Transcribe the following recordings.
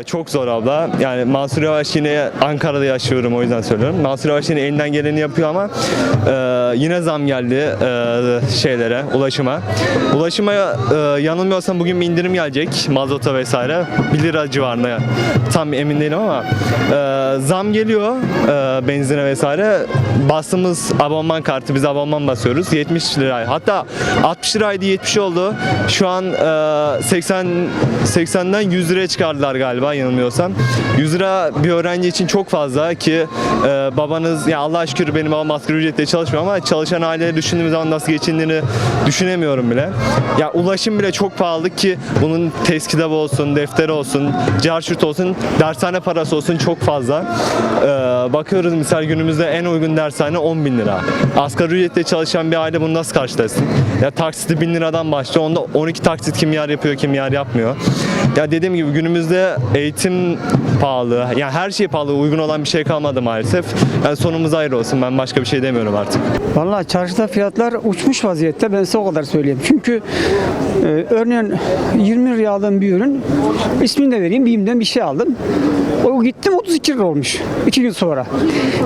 Ee, Çok zor abla. Yani Mansur Yavaş yine Ankara'da yaşıyorum o yüzden söylüyorum. Mansur Yavaş yine elinden geleni yapıyor ama e, yine zam geldi e, şeylere, ulaşıma. Ulaşıma e, yanılmıyorsam bugün bir indirim gelecek mazota vesaire. 1 lira civarında tam emin değilim ama e, zam geliyor e, benzine vesaire. Bastığımız abonman kartı biz abonman basıyoruz 70 lira. Hatta 60 liraydı 70 oldu. Şu an e, 80 80'den 100 liraya çıkardılar galiba yanılmıyorsam. 100 lira bir öğrenci için çok fazla ki e, babanız ya Allah şükür benim babam asgari ücretle çalışmıyor ama çalışan aileleri düşündüğümüz zaman nasıl geçindiğini düşünemiyorum bile. Ya ulaşım bile çok pahalı ki bunun test kitabı olsun, defteri olsun, carşurt olsun, dershane parası olsun çok fazla. E, bakıyoruz misal günümüzde en uygun dershane 10 bin lira. Asgari ücretle çalışan bir aile bunu nasıl karşılasın? Ya taksiti 1000 liradan başlıyor. Onda 12 taksit kim yer yapıyor, kim yer yapmıyor. Ya dediğim gibi günümüzde eğitim pahalı. Yani her şey pahalı. Uygun olan bir şey kalmadı maalesef. Yani sonumuz ayrı olsun. Ben başka bir şey demiyorum artık. Vallahi çarşıda fiyatlar uçmuş vaziyette ben size o kadar söyleyeyim. Çünkü e, örneğin 20 liraya aldığım bir ürün ismini de vereyim BİM'den bir şey aldım. O gittim 32 lira olmuş 2 gün sonra.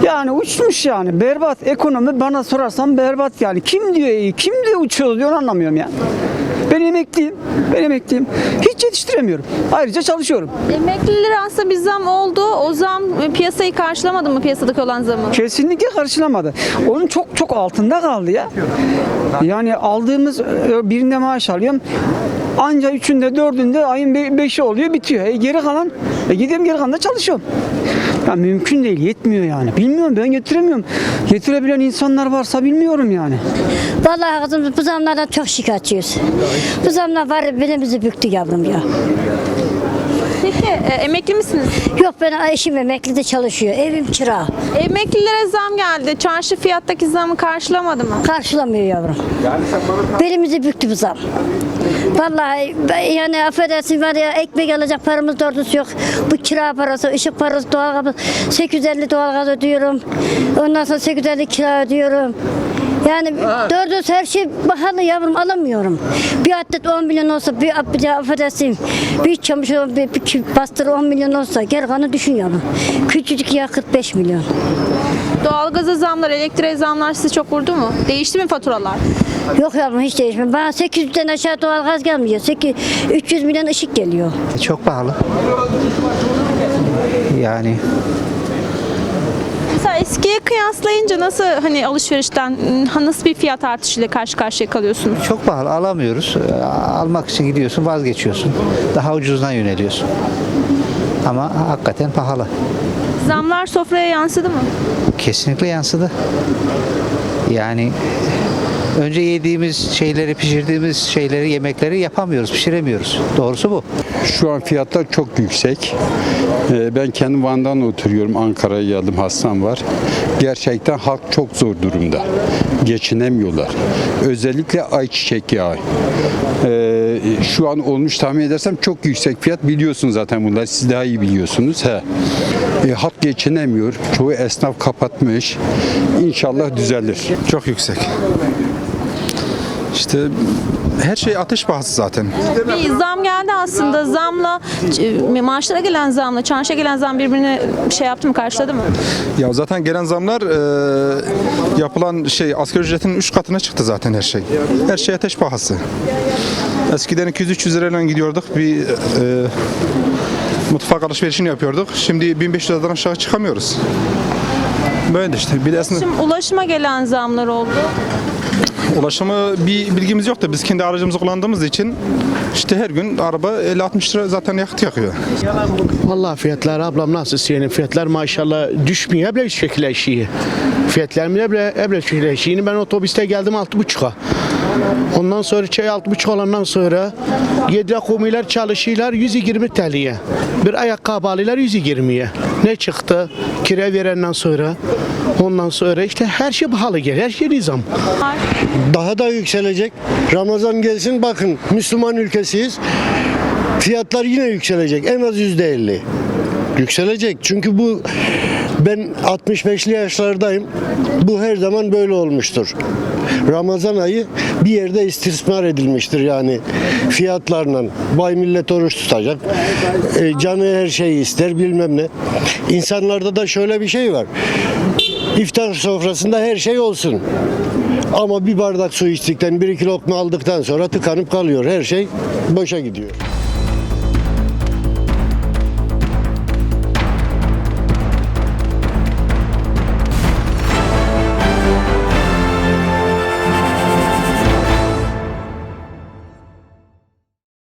Yani uçmuş yani berbat ekonomi bana sorarsan berbat yani. Kim diyor iyi kim diyor uçuyor diyor anlamıyorum ya. Ben emekliyim. Ben emekliyim. Hiç yetiştiremiyorum. Ayrıca çalışıyorum. Emeklilere aslında bir zam oldu. O zam piyasayı karşılamadı mı piyasadaki olan zamı? Kesinlikle karşılamadı. Onun çok çok altında kaldı ya. Yani aldığımız e, birinde maaş alıyorum. Anca üçünde dördünde ayın be- beşi oluyor bitiyor. E geri kalan e gidiyorum geri kalan da çalışıyorum. Ya mümkün değil yetmiyor yani. Bilmiyorum ben getiremiyorum. Getirebilen insanlar varsa bilmiyorum yani. Vallahi kızım bu zamlardan çok şikayetçiyiz. Bu zamlar var belimizi büktü yavrum ya. Peki e, emekli misiniz? Yok ben eşim emeklide çalışıyor. Evim kira. Emeklilere zam geldi. Çarşı fiyattaki zamı karşılamadı mı? Karşılamıyor yavrum. Belimizi büktü bu zam. Vallahi ben- yani affedersin var ya ekmek alacak paramız doğrusu yok. Bu kira parası, ışık parası, doğalgaz 850 doğalgaz ödüyorum. Ondan sonra 850 kira ödüyorum. Yani doğrusu her şey pahalı yavrum alamıyorum. Bir adet 10 milyon olsa bir, bir de affedersin bir çamaşır bir, bir bastır 10 milyon olsa geri kanı düşün yavrum. Küçücük ya 45 milyon. Doğalgaza zamlar, elektriğe zamlar sizi çok vurdu mu? Değişti mi faturalar? Yok yavrum hiç değişmiyor. Bana 800'den aşağı doğalgaz gelmiyor. 8, 300 milyon ışık geliyor. Çok pahalı. Yani Mesela eskiye kıyaslayınca nasıl hani alışverişten nasıl bir fiyat artışıyla karşı karşıya kalıyorsunuz? çok pahalı alamıyoruz. Ee, Almak için gidiyorsun vazgeçiyorsun. Daha ucuzuna yöneliyorsun. Ama hakikaten pahalı. Zamlar sofraya yansıdı mı? Kesinlikle yansıdı. Yani önce yediğimiz şeyleri, pişirdiğimiz şeyleri, yemekleri yapamıyoruz, pişiremiyoruz. Doğrusu bu. Şu an fiyatlar çok yüksek. Ee, Ben kendim Van'dan oturuyorum. Ankara'ya geldim. Hastam var. Gerçekten halk çok zor durumda. Geçinemiyorlar. Özellikle ayçiçek yağı. Ee, Şu an olmuş tahmin edersem çok yüksek fiyat. Biliyorsunuz zaten bunları. Siz daha iyi biliyorsunuz. He. E, halk geçinemiyor. Çoğu esnaf kapatmış. İnşallah düzelir. Çok yüksek. İşte her şey ateş pahası zaten. Bir zam geldi aslında. Zamla e, maaşlara gelen zamla çarşıya gelen zam birbirine şey yaptı mı karşıladı mı? Ya zaten gelen zamlar e, yapılan şey asgari ücretin 3 katına çıktı zaten her şey. Her şey ateş pahası. Eskiden 200-300 lirayla gidiyorduk bir e, mutfak alışverişini yapıyorduk. Şimdi 1500 liradan aşağı çıkamıyoruz. Böyle işte. Bir de aslında Şimdi ulaşıma gelen zamlar oldu. Ulaşımı bir bilgimiz yok da biz kendi aracımızı kullandığımız için işte her gün araba 50-60 lira zaten yakıt yakıyor. Vallahi fiyatlar ablam nasıl senin fiyatlar maşallah düşmüyor bile şekilleşiyor. Fiyatlar bile bile bile şekilleşiyor. Ben otobüste geldim altı buçuğa. Ondan sonra çay altı buçuk olandan sonra yedi komiler çalışıyorlar 120 TL'ye. Bir ayakkabı alıyorlar 120'ye. Ne çıktı? Kira verenden sonra ondan sonra işte her şey pahalı geliyor. Her şey nizam. Daha da yükselecek. Ramazan gelsin bakın Müslüman ülkesiyiz. Fiyatlar yine yükselecek. En az yüzde elli. Yükselecek. Çünkü bu Ben 65'li yaşlardayım. Bu her zaman böyle olmuştur. Ramazan ayı bir yerde istismar edilmiştir yani fiyatlarla. Bay millet oruç tutacak. E, canı her şeyi ister bilmem ne. İnsanlarda da şöyle bir şey var. İftar sofrasında her şey olsun. Ama bir bardak su içtikten, bir iki lokma aldıktan sonra tıkanıp kalıyor. Her şey boşa gidiyor.